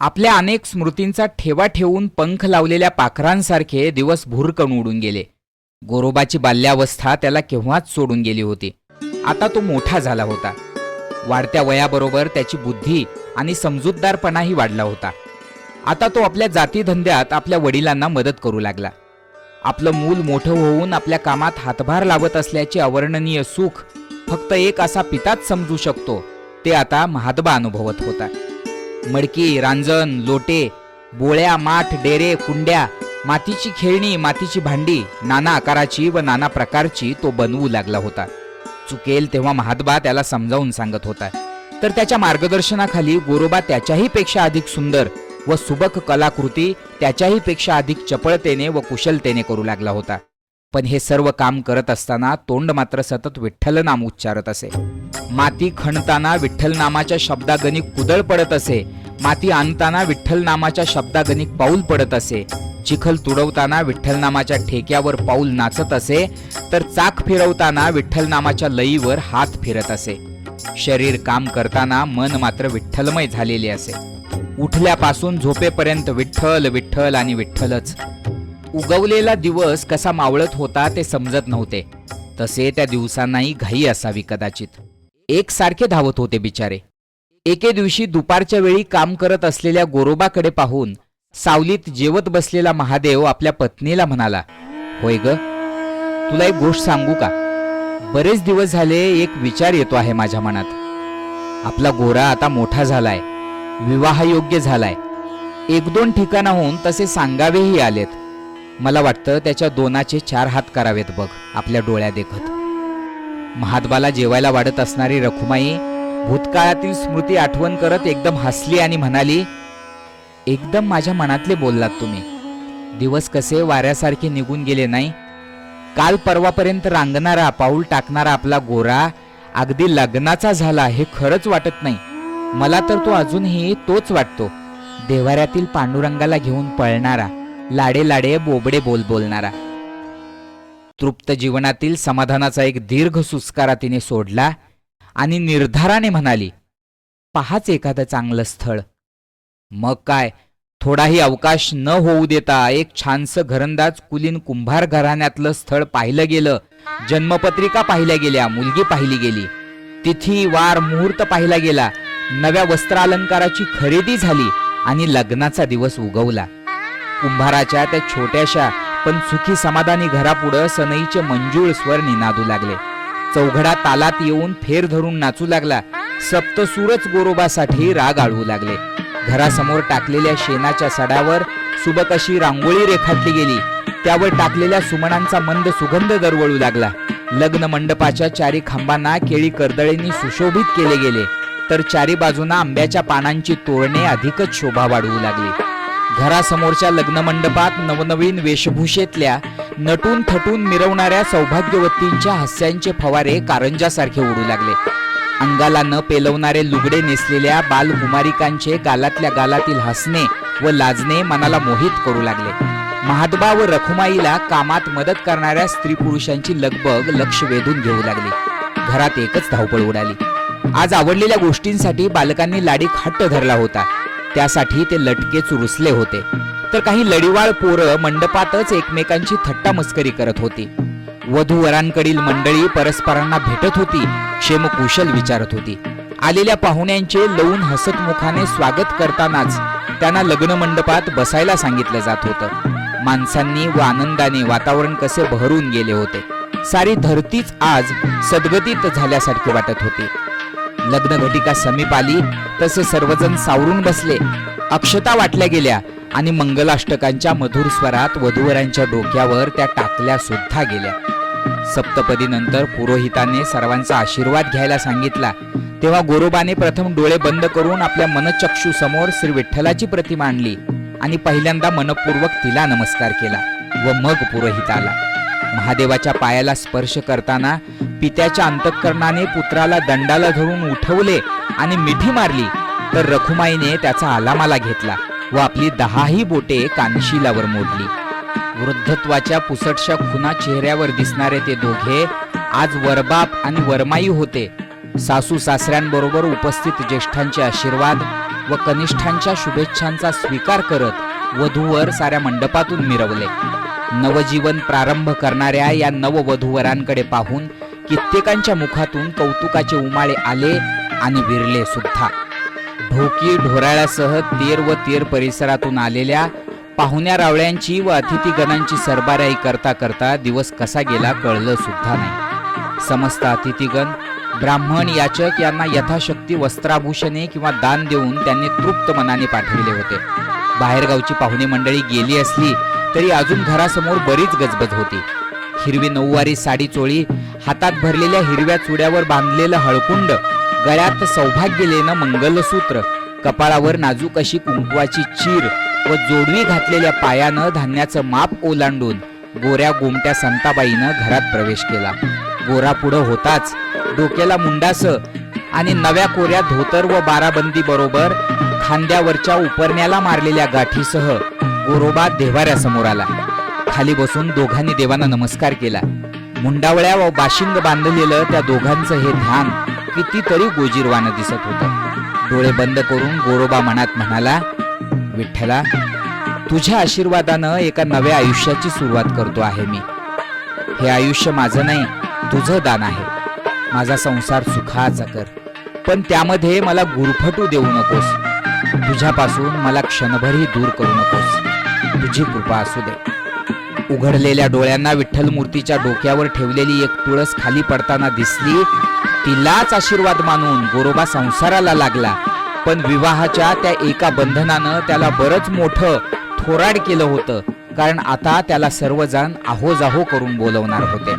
आपल्या अनेक स्मृतींचा ठेवा ठेवून पंख लावलेल्या पाखरांसारखे दिवस भुरकण उडून गेले. गोरोबाची बाल्यावस्था त्याला केव्हाच सोडून गेली होती. आता तो मोठा झाला होता. वाढत्या वयाबरोबर त्याची बुद्धी आणि समजूतदारपणाही वाढला होता. आता तो आपल्या जातीधंद्यात आपल्या वडिलांना मदत करू लागला. आपलं मूल मोठं होऊन आपल्या कामात हातभार लावत असल्याचे अवर्णनीय सुख फक्त एक असा पिताच समजू शकतो ते आता महादबा अनुभवत होता. मडकी रांजण लोटे बोळ्या माठ डेरे कुंड्या मातीची खेळणी मातीची भांडी नाना आकाराची व नाना प्रकारची तो बनवू लागला होता. चुकेल तेव्हा महात्बा त्याला समजावून सांगत होता. तर त्याच्या मार्गदर्शनाखाली गोरोबा त्याच्याही पेक्षा अधिक सुंदर व सुबक कलाकृती त्याच्याही पेक्षा अधिक चपळतेने व कुशलतेने करू लागला होता. पण हे सर्व काम करत असताना तोंड मात्र सतत विठ्ठल नाम उच्चारत असे. माती खणताना विठ्ठल नामाच्या शब्दागणिक कुदळ पडत असे. माती आणताना विठ्ठल नामाच्या शब्दागणिक पाऊल पडत असे. चिखल तुडवताना विठ्ठल नामाच्या ठेक्यावर पाऊल नाचत असे. तर चाक फिरवताना विठ्ठल नामाच्या लईवर हात फिरत असे. शरीर काम करताना मन मात्र विठ्ठलमय झालेले असे. उठल्यापासून झोपेपर्यंत विठ्ठल विठ्ठल आणि विठ्ठलच. उगवलेला दिवस कसा मावळत होता ते समजत नव्हते. तसे त्या दिवसांनाही घाई असावी कदाचित. एकसारखे धावत होते बिचारे. एके दिवशी दुपारच्या वेळी काम करत असलेल्या गोरोबाकडे पाहून सावलीत जेवत बसलेला महादेव आपल्या पत्नीला म्हणाला होय ग तुला एक गोष्ट सांगू का? बरेच दिवस झाले एक विचार येतो आहे माझ्या मनात. आपला गोरा आता मोठा झालाय विवाहयोग्य झालाय. एक दोन ठिकाणाहून तसे सांगावेही आलेत. मला वाटतं त्याच्या दोनाचे चार हात करावेत बघ आपल्या डोळ्या देखत. महादबाला जेवायला वाढत असणारी रखुमाई भूतकाळातील स्मृती आठवण करत एकदम हसली आणि म्हणाली एकदम माझ्या मनातले बोललात तुम्ही. दिवस कसे वाऱ्यासारखे निघून गेले नाही. काल परवापर्यंत रांगणारा पाऊल टाकणारा आपला गोरा अगदी लग्नाचा झाला हे खरंच वाटत नाही. मला तर तो अजूनही तोच वाटतो. देवाऱ्यातील पांडुरंगाला घेऊन पळणारा. लाडे लाडे बोबडे बोल बोलणारा. तृप्त जीवनातील समाधानाचा एक दीर्घ सुस्कारा तिने सोडला आणि निर्धाराने म्हणाली पहाच एखादं चांगलं स्थळ. मग काय थोडाही अवकाश न होऊ देता एक छानसं घरंदाज कुलीन कुंभार घराण्यातलं स्थळ पाहिलं गेलं. जन्मपत्रिका पाहिल्या गेल्या मुलगी पाहिली गेली. तिथी वार मुहूर्त पाहिला गेला. नव्या वस्त्रालंकाराची खरेदी झाली आणि लग्नाचा दिवस उगवला. कुंभाराच्या त्या छोट्याशा पण सुखी समाधानी घरापुढं सनईचे मंजूळ स्वर निनादू लागले. चौघडा तालात येऊन फेर धरून नाचू लागला. सप्तसूरच गोरोबासाठी राग आळवू लागले. घरासमोर टाकलेल्या शेणाच्या सडावर सुबक अशी रांगोळी रेखाटली गेली. त्यावर टाकलेल्या सुमणांचा मंद सुगंध दरवळू लागला. लग्न मंडपाच्या चारी खांबांना केळी कर्दळींनी सुशोभित केले गेले. तर चारी बाजूंना आंब्याच्या पानांची तोरणे अधिकच शोभा वाढवू लागली. घरासमोरच्या लग्न मंडपात नवनवीन वेशभूषेतल्या नटून थटून मिरवणाऱ्या सौभाग्यवतींच्या हास्यांचे फवारे कारंजासारखे उडू लागले. अंगाला न पेलवणारे लुगडे नेसलेल्या बालकुमारिकांचे गालातल्या गालातील हसणे व लाजणे मनाला मोहित करू लागले. महादबा व रखुमाईला कामात मदत करणाऱ्या स्त्री पुरुषांची लगबग लक्ष वेधून घेऊ लागली. घरात एकच धावपळ उडाली. आज आवडलेल्या गोष्टींसाठी बालकांनी लाडीक हट्ट धरला होता. त्यासाठी ते लटकेच रुसले होते. तर काही लढीवाळ पोरं मंडपातच एकमेकांची थट्टा मस्करी करत होती. वधूवरांकडील मंडळी परस्परांना भेटत होती क्षेमकुशल विचारत होती. आलेल्या पाहुण्यांचे लवून हसत मुखाने स्वागत करतानाच त्यांना लग्न मंडपात बसायला सांगितलं जात होतं. माणसांनी व आनंदाने वातावरण कसे बहरून गेले होते. सारी धरतीच आज सद्गतीत झाल्यासारखे वाटत होती. लग्न घटिका समीप आली. तसे सर्वजण सावरून बसले. अक्षता वाटल्या गेल्या आणि मंगलाष्टकांच्या मधुर स्वरात वधूवरांच्या डोक्यावर त्या टाकल्या सुद्धा गेल्या. सप्तपदीनंतर पुरोहिताने सर्वांचा आशीर्वाद घ्यायला सांगितला. तेव्हा गोरोबाने प्रथम डोळे बंद करून आपल्या मनचक्षू समोर श्री विठ्ठलाची प्रतिमा आणली आणि पहिल्यांदा मनपूर्वक तिला नमस्कार केला व मग पुरोहित आला महादेवाच्या पायाला स्पर्श करताना पित्याच्या अंतःकरणाने पुत्राला दंडाला धरून उठवले आणि मिठी मारली तर रखुमाईने त्याचा आलामाला घेतला व आपली दहाही बोटे कानशिलावर मोडली. वृद्धत्वाच्या पुसटशा खुना चेहऱ्यावर दिसणारे ते दोघे आज वरबाप आणि वरमाई होते. सासू सासऱ्यांबरोबर उपस्थित ज्येष्ठांचे आशीर्वाद व कनिष्ठांच्या शुभेच्छांचा स्वीकार करत वधूवर साऱ्या मंडपातून मिरवले. नवजीवन प्रारंभ करणाऱ्या या नववधूवरांकडे पाहून कित्येकांच्या मुखातून कौतुकाचे उमाळे आले आणि विरले सुद्धा. ढोकी ढोराळ्यासह तेर व तेर परिसरातून आलेल्या पाहुण्या रावळ्यांची व अतिथीगणांची सरबाराई करता करता दिवस कसा गेला कळलं सुद्धा नाही. समस्त अतिथीगण ब्राह्मण याचक यांना यथाशक्ती वस्त्राभूषणे किंवा दान देऊन त्यांनी तृप्त मनाने पाठविले होते. बाहेरगावची पाहुणे मंडळी गेली असली तरी अजून घरासमोर बरीच गजबज होती. हिरवी नऊवारी साडी चोळी हातात भरलेल्या हिरव्या चुड्यावर बांधलेलं हळकुंड गळ्यात सौभाग्यलेनं मंगलसूत्र कपाळावर नाजूक अशी कुंकवाची चीर व जोडवी घातलेल्या पायानं धान्याचं माप ओलांडून गोऱ्या गोमट्या संताबाईनं घरात प्रवेश केला. गोरा पुढं होताच डोक्याला मुंडास आणि नव्या कोऱ्या धोतर व बाराबंदी बरोबर खांद्यावरच्या उपरण्याला मारलेल्या गाठीसह गोरोबा देवाऱ्यासमोर आला. खाली बसून दोघांनी देवांना नमस्कार केला. मुंडावळ्या व बाशिंग बांधलेलं त्या दोघांचं हे ध्यान कितीतरी गोजीरवानं दिसत होतं. डोळे बंद करून गोरोबा मनात म्हणाला विठ्ठला तुझ्या आशीर्वादानं एका नव्या आयुष्याची सुरुवात करतो आहे मी. हे आयुष्य माझं नाही तुझं दान आहे. माझा संसार सुखाचा कर. पण त्यामध्ये मला गुरफटू देऊ नकोस. तुझ्यापासून मला क्षणभरही दूर करू नकोस. तुझी कृपा असू दे. उघडलेल्या डोळ्यांना विठ्ठल मूर्तीच्या डोक्यावर ठेवलेली एक तुळस खाली पडताना दिसली. तिलाच आशीर्वाद मानून गोरोबा संसाराला लागला. पण विवाहाच्या त्या एका बंधनानं त्याला बरंच मोठं थोराड केलं होतं. कारण आता त्याला सर्वजण आहोजाहो करून बोलवणार होते.